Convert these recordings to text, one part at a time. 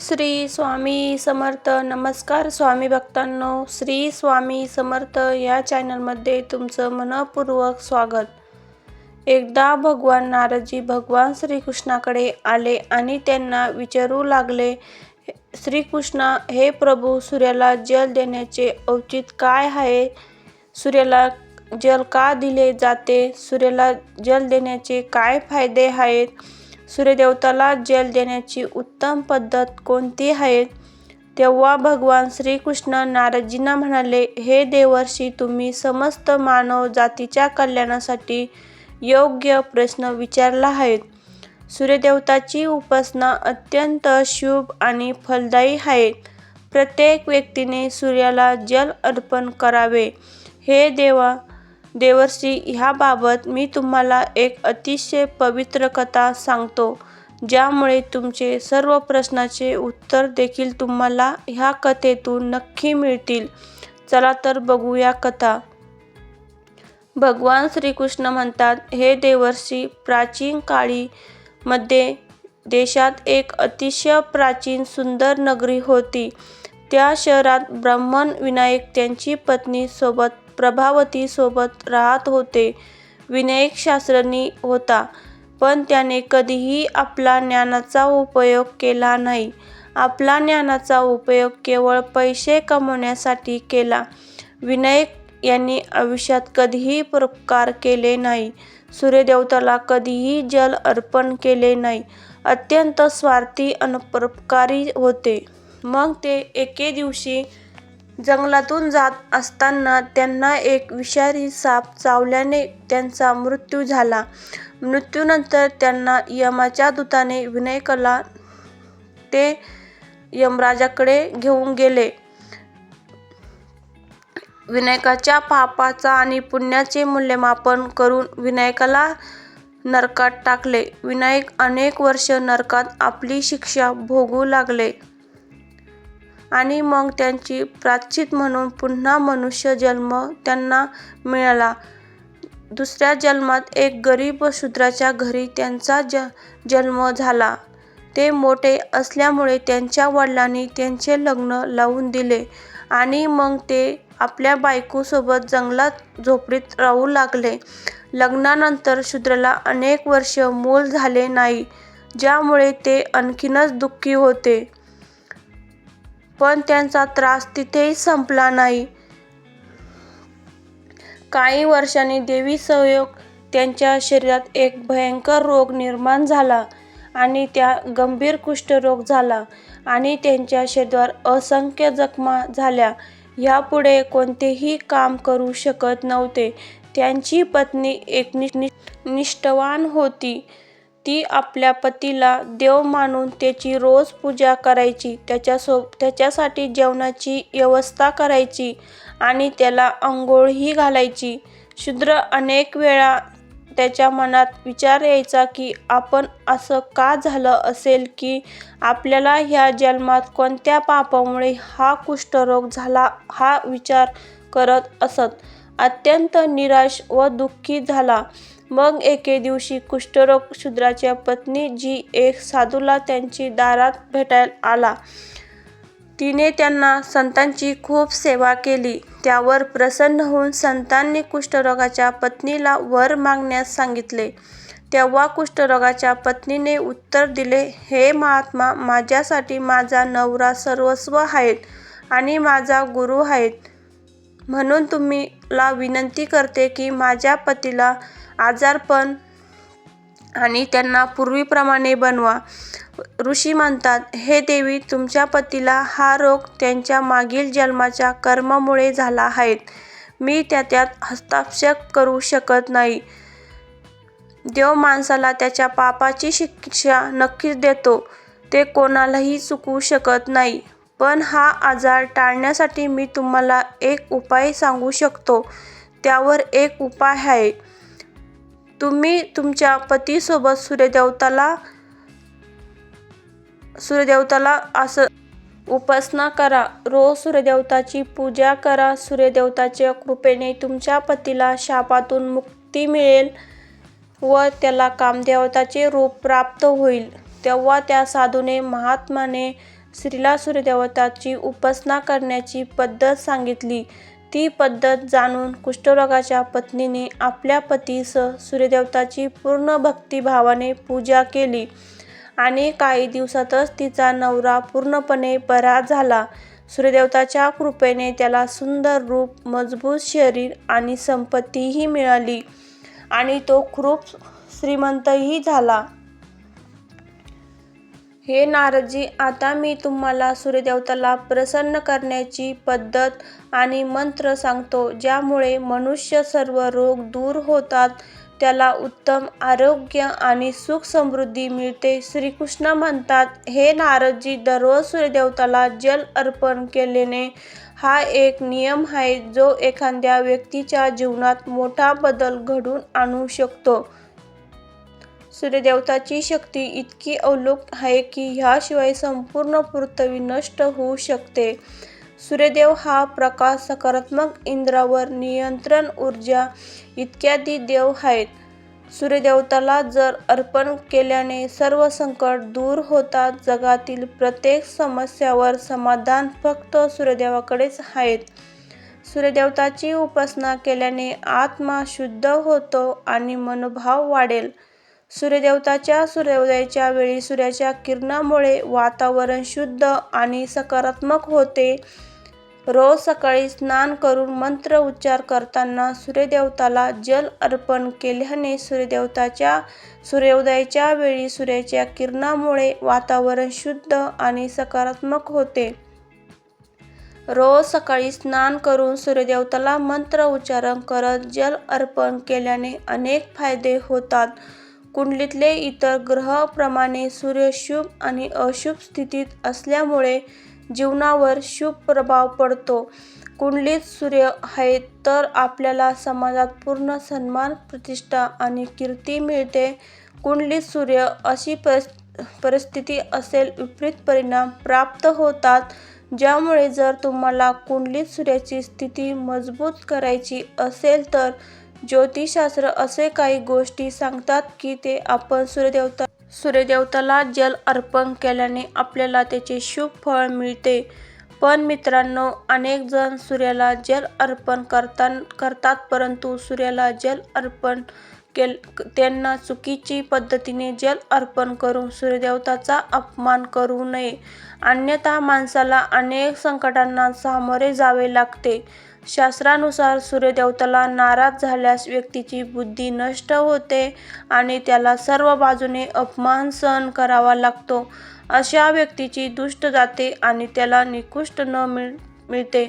श्री स्वामी समर्थ. नमस्कार स्वामी भक्तांनो. श्री स्वामी समर्थ या चॅनलमध्ये तुमचं मनपूर्वक स्वागत. एकदा भगवान नारदजी भगवान श्रीकृष्णाकडे आले आणि त्यांना विचारू लागले श्रीकृष्ण हे प्रभू सूर्याला जल देण्याचे औचित काय आहे? सूर्याला जल का दिले जाते? सूर्याला जल देण्याचे काय फायदे आहेत? सूर्यदेवताला जल देण्याची उत्तम पद्धत कोणती आहे? तेव्हा भगवान श्रीकृष्ण नारदजींना म्हणाले हे देवर्षी तुम्ही समस्त मानव जातीच्या कल्याणासाठी योग्य प्रश्न विचारला आहेत. सूर्यदेवताची उपासना अत्यंत शुभ आणि फलदायी आहे. प्रत्येक व्यक्तीने सूर्याला जल अर्पण करावे. हे देवा देवर्षी ह्याबाबत मी तुम्हाला एक अतिशय पवित्र कथा सांगतो ज्यामुळे तुमचे सर्व प्रश्नाचे उत्तर देखील तुम्हाला ह्या कथेतून नक्की मिळतील. चला तर बघूया कथा. भगवान श्रीकृष्ण म्हणतात हे देवर्षी प्राचीन काळी मध्ये देशात एक अतिशय प्राचीन सुंदर नगरी होती. त्या शहरात ब्राह्मण विनायक त्यांची पत्नी सोबत प्रभावतीसोबत राहत होते. विनायक शास्त्रज्ञ होता पण त्याने कधीही आपला ज्ञानाचा उपयोग केला नाही. आपला ज्ञानाचा उपयोग केवळ पैसे कमवण्यासाठी केला. विनायक यांनी आयुष्यात कधीही परोपकार केले नाही. सूर्यदेवताला कधीही जल अर्पण केले नाही. अत्यंत स्वार्थी आणि परोपकारी होते. मग ते एके दिवशी जंगलातून जात असताना त्यांना एक विषारी साप चावल्याने त्यांचा मृत्यू झाला. मृत्यूनंतर त्यांना यमाच्या दूताने विनायकाला ते यमराजाकडे घेऊन गेले. विनायकाच्या पापाचा आणि पुण्याचे मूल्यमापन करून विनायकाला नरकात टाकले. विनायक अनेक वर्ष नरकात आपली शिक्षा भोगू लागले. आणि मग त्यांची प्रायश्चित म्हणून पुन्हा मनुष्य जन्म त्यांना मिळाला. दुसऱ्या जन्मात एक गरीब शूद्राच्या घरी त्यांचा ज जन्म झाला. ते मोठे असल्यामुळे त्यांच्या वडिलांनी त्यांचे लग्न लावून दिले आणि मग ते आपल्या बायकोसोबत जंगलात झोपडीत राहू लागले. लग्नानंतर शूद्राला अनेक वर्ष मूल झाले नाही ज्यामुळे ते आणखीनच दुःखी होते. पण त्यांचा त्रास तिथेही संपला नाही. काही वर्षांनी देवी संयोग त्यांच्या शरीरात एक भयंकर रोग निर्माण झाला आणि त्या गंभीर कुष्ठरोग झाला आणि त्यांच्या शरीरावर असंख्य जखमा झाल्या. ह्यापुढे कोणतेही काम करू शकत नव्हते. त्यांची पत्नी एक निष्ठवान होती. ती आपल्या पतीला देव मानून त्याची रोज पूजा करायची त्याच्यासो त्याच्यासाठी जेवणाची व्यवस्था करायची आणि त्याला आंघोळही घालायची. शूद्र अनेक वेळा त्याच्या मनात विचार यायचा की आपण असं का झालं असेल की आपल्याला ह्या जन्मात कोणत्या पापामुळे हा कुष्ठरोग झाला? हा विचार करत असत. अत्यंत निराश व दुःखी झाला. मग एके दिवशी कुष्ठरोग शूद्राच्या पत्नी जी एक साधूला त्यांची दारात भेटायला आला. तिने त्यांना संतांची खूप सेवा केली. त्यावर प्रसन्न होऊन संतांनी कुष्ठरोगाच्या पत्नीला वर मागण्यास सांगितले. तेव्हा कुष्ठरोगाच्या पत्नीने उत्तर दिले हे महात्मा माझ्यासाठी माझा नवरा सर्वस्व आहेत आणि माझा गुरु आहेत. म्हणून तुम्हीला विनंती करते की माझ्या पतीला आजारपण आणि त्यांना पूर्वीप्रमाणे बनवा. ऋषी म्हणतात हे देवी तुमच्या पतीला हा रोग त्यांच्या मागील जन्माच्या कर्मामुळे झाला आहे. मी त्यात हस्तक्षेप करू शकत नाही. देव माणसाला त्याच्या पापाची शिक्षा नक्कीच देतो. ते कोणालाही चुकवू शकत नाही. पण हा आजार टाळण्यासाठी मी तुम्हाला एक उपाय सांगू शकतो. त्यावर एक उपाय आहे. तुम्ही तुमच्या पतीसोबत सूर्यदेवताला सूर्यदेवताला असं उपासना करा. रोज सूर्यदेवताची पूजा करा. सूर्यदेवताच्या कृपेने तुमच्या पतीला शापातून मुक्ती मिळेल व त्याला कामदेवताचे रूप प्राप्त होईल. तेव्हा त्या साधूने महात्माने स्त्रीला सूर्यदेवताची उपासना करण्याची पद्धत सांगितली. ती पद्धत जाणून कुष्ठरोगाच्या पत्नीने आपल्या पतीसह सूर्यदेवताची पूर्ण भक्तिभावाने पूजा केली आणि काही दिवसातच तिचा नवरा पूर्णपणे बरा झाला. सूर्यदेवताच्या कृपेने त्याला सुंदर रूप मजबूत शरीर आणि संपत्तीही मिळाली आणि तो खूप श्रीमंतही झाला. हे नारदजी आता मी तुम्हाला सूर्यदेवताला प्रसन्न करण्याची पद्धत आणि मंत्र सांगतो ज्यामुळे मनुष्य सर्व रोग दूर होतात त्याला उत्तम आरोग्य आणि सुख समृद्धी मिळते श्रीकृष्ण म्हणतात हे नारदजी दररोज सूर्यदेवताला जल अर्पण केल्याने हा एक नियम आहे जो एखाद्या व्यक्तीच्या जीवनात मोठा बदल घडून आणू शकतो. सूर्यदेवताची शक्ती इतकी अवलोक आहे की ह्याशिवाय संपूर्ण पृथ्वी नष्ट होऊ शकते. सूर्यदेव हा प्रकाश सकारात्मक इंद्रावर नियंत्रण ऊर्जा इत्यादी देव आहेत. सूर्यदेवताला जर अर्पण केल्याने सर्व संकट दूर होतात जगातील प्रत्येक समस्यावर समाधान फक्त सूर्यदेवाकडेच आहेत. सूर्यदेवताची उपासना केल्याने आत्मा शुद्ध होतो आणि मनोभाव वाढेल. सूर्यदेवताच्या सूर्योदयाच्या वेळी सूर्याच्या किरणामुळे वातावरण शुद्ध आणि सकारात्मक होते. रोज सकाळी स्नान करून मंत्र उच्चार करताना सूर्यदेवताला जल अर्पण केल्याने सूर्यदेवताच्या सूर्योदयाच्या वेळी सूर्याच्या किरणामुळे वातावरण शुद्ध आणि सकारात्मक होते. रोज सकाळी स्नान करून सूर्यदेवताला मंत्र उच्चारण करत जल अर्पण केल्याने अनेक फायदे होतात. कुंडलीतले इतर ग्रहाप्रमाणे सूर्य शुभ आणि अशुभ स्थितीत असल्यामुळे जीवनावर शुभ प्रभाव पडतो. कुंडलीत सूर्य आहे तर आपल्याला समाजात पूर्ण सन्मान प्रतिष्ठा आणि कीर्ती मिळते. कुंडलीत सूर्य अशी परिस् परिस्थिती असेल विपरीत परिणाम प्राप्त होतात. ज्यामुळे जर तुम्हाला कुंडलीत सूर्याची स्थिती मजबूत करायची असेल तर ज्योतिषशास्त्र असे काही गोष्टी सांगतात की ते आपण सूर्यदेवता सूर्यदेवताला जल अर्पण केल्याने आपल्याला त्याचे शुभ फळ मिळते. पण मित्रांनो अनेक जण सूर्याला जल अर्पण करता करतात परंतु सूर्याला जल अर्पण केल त्यांना चुकीची पद्धतीने जल अर्पण करून सूर्यदेवताचा अपमान करू नये. अन्यथा माणसाला अनेक संकटांना सामोरे जावे लागते. शास्त्रानुसार सूर्यदेवताला नाराज झाल्यास व्यक्तीची बुद्धी नष्ट होते आणि त्याला सर्व बाजूने अपमान सहन करावा लागतो. अशा व्यक्तीची दुष्ट जाते आणि त्याला निकृष्ट न मिळ मिळते.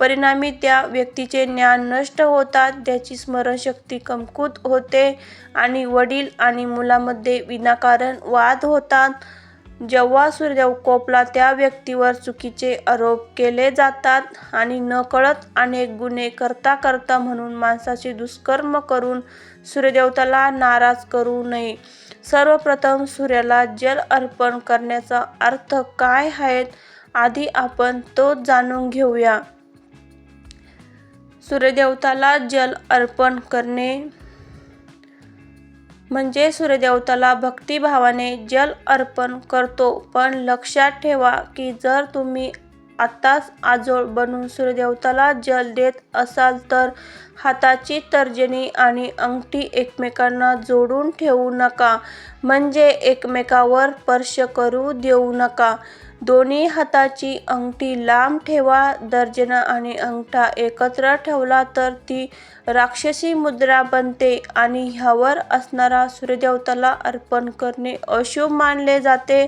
परिणामी त्या व्यक्तीचे ज्ञान नष्ट होतात त्याची स्मरणशक्ती कमकुत होते आणि वडील आणि मुलामध्ये विनाकारण वाद होतात. जेव्हा सूर्यदेव कोपला त्या व्यक्तीवर चुकीचे आरोप केले जातात आणि नकळत अनेक गुन्हे करता करता म्हणून माणसाशी दुष्कर्म करून सूर्यदेवताला नाराज करू नये. सर्वप्रथम सूर्याला जल अर्पण करण्याचा अर्थ काय आहेत आधी आपण तो जाणून घेऊया. सूर्यदेवताला जल अर्पण करणे म्हणजे सूर्यदेवताला भक्तिभावाने जल अर्पण करतो. पण लक्षात ठेवा की जर तुम्ही आत्ताच आजोळ बनून सूर्यदेवताला जल देत असाल तर हाताची तर्जनी आणि अंगठी एकमेकांना जोडून ठेवू नका. म्हणजे एकमेकावर स्पर्श करू देऊ नका. दोन्ही हाताची अंगठी लांब ठेवा दर्जना आणि अंगठा एकत्र ठेवला तर ती राक्षसी मुद्रा बनते आणि ह्यावर असणारा सूर्यदेवताला अर्पण करणे अशुभ मानले जाते.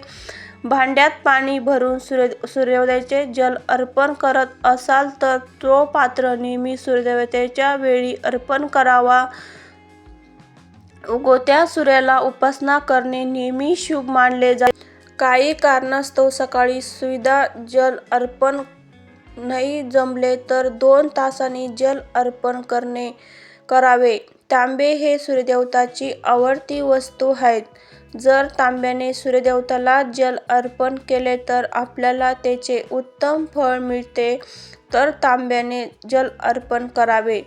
भांड्यात पाणी भरून सूर्य सूर्योदयाचे जल अर्पण करत असाल तर तो पात्र नेहमी सूर्यदेवतेच्या वेळी अर्पण करावा. उगोत्या सूर्याला उपासना करणे नेहमी शुभ मानले जाते. काही कारणास्तव सकाळी सुविधा जल अर्पण नाही जमले तर दोन तासांनी जल अर्पण करणे करावे. तांबे हे सूर्यदेवताची आवडती वस्तू आहेत. जर तांब्याने सूर्यदेवताला जल अर्पण केले तर आपल्याला त्याचे उत्तम फळ मिळते. तर तांब्याने जल अर्पण करावे.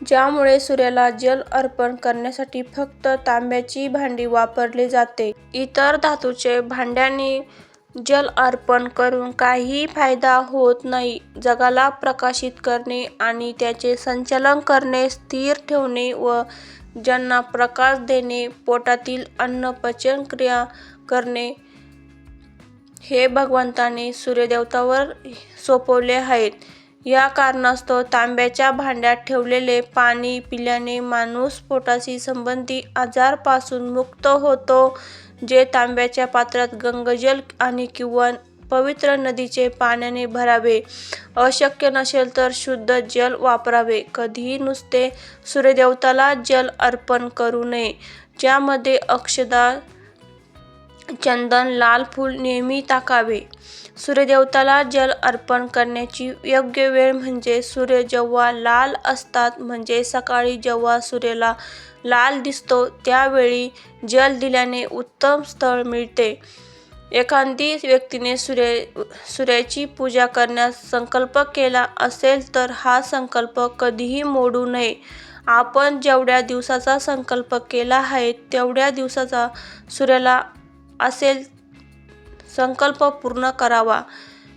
ज्यामुळे सूर्याला जल अर्पण करण्यासाठी फक्त तांब्याची भांडी वापरली जाते. इतर धातूचे भांड्यांनी जल अर्पण करून काहीही फायदा होत नाही. जगाला प्रकाशित करणे आणि त्याचे संचालन करणे स्थिर ठेवणे व ज्यांना प्रकाश देणे पोटातील अन्न पचन क्रिया करणे हे भगवंताने सूर्यदेवतावर सोपवले आहेत. या कारणास्तव तांब्याच्या भांड्यात ठेवलेले पाणी पिल्याने माणूस पोटाशी संबंधी आजारापासून मुक्त होतो जे तांब्याच्या पात्रात गंगजल आणि किंवा पवित्र नदीचे पाण्याने भरावे. अशक्य नसेल तर शुद्ध जल वापरावे. कधीही नुसते सूर्यदेवताला जल अर्पण करू नये. ज्यामध्ये अक्षदा चंदन लाल फूल नेहमी टाकावे. सूर्यदेवताला जल अर्पण करण्याची योग्य वेळ म्हणजे सूर्य जेव्हा लाल असतात म्हणजे सकाळी जेव्हा सूर्याला लाल दिसतो त्यावेळी जल दिल्याने उत्तम स्थळ मिळते. एखादी व्यक्तीने सूर्य सूर्याची पूजा करण्यास संकल्प केला असेल तर हा संकल्प कधीही मोडू नये. आपण जेवढ्या दिवसाचा संकल्प केला आहे तेवढ्या दिवसाचा सूर्याला असेल संकल्प पूर्ण करावा.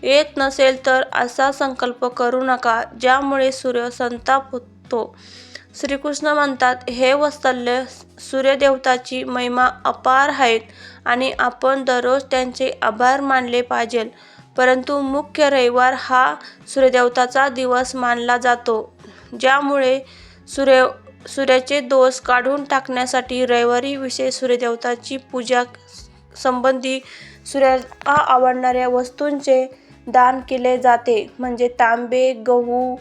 येत नसेल तर असा संकल्प करू नका ज्यामुळे सूर्य संताप होतो. श्रीकृष्ण म्हणतात हे वत्सल्य सूर्यदेवताची महिमा अपार आहेत आणि आपण दररोज त्यांचे आभार मानले पाहिजे परंतु मुख्य रविवार हा सूर्यदेवताचा दिवस मानला जातो ज्यामुळे सूर्य सूर्याचे दोष काढून टाकण्यासाठी रविवारी विशेष सूर्यदेवताची पूजा संबंधी सूर्याला आवडणाऱ्या वस्तूंचे दान केले जाते. म्हणजे तांबे गहू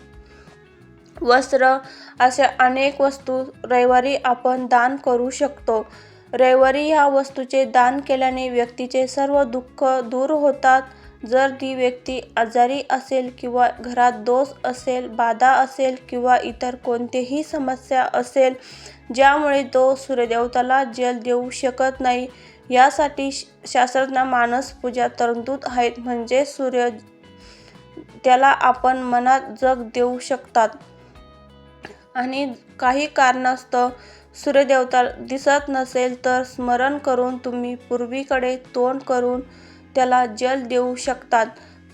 वस्त्र अशा अनेक वस्तू रविवारी आपण दान करू शकतो. रविवारी ह्या वस्तूचे दान केल्याने व्यक्तीचे सर्व दुःख दूर होतात. जर ती व्यक्ती आजारी असेल किंवा घरात दोष असेल बाधा असेल किंवा इतर कोणतीही समस्या असेल ज्यामुळे तो सूर्यदेवताला जल देऊ शकत नाही यासाठी शास्त्रज्ञ मानस पूजा तरतूद आहेत. म्हणजे सूर्य त्याला आपण मनात जग देऊ शकतात. आणि काही कारणास्तव सूर्यदेवता दिसत नसेल तर स्मरण करून तुम्ही पूर्वीकडे तोंड करून त्याला जल देऊ शकतात.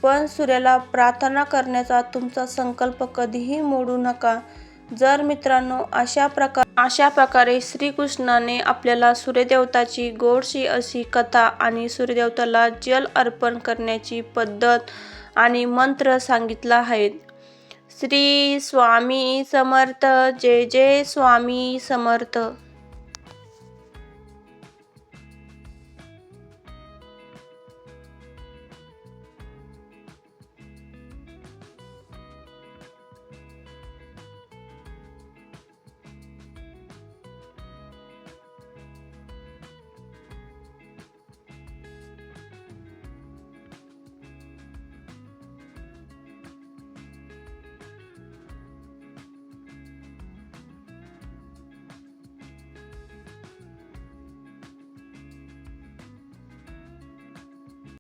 पण सूर्याला प्रार्थना करण्याचा तुमचा संकल्प कधीही मोडू नका. जर मित्रांनो अशा प्रकार अशा प्रकारे श्रीकृष्णाने आपल्याला सूर्यदेवताची गोडशी अशी कथा आणि सूर्यदेवताला जल अर्पण करण्याची पद्धत आणि मंत्र सांगितला आहेत श्री स्वामी समर्थ जय जय स्वामी समर्थ.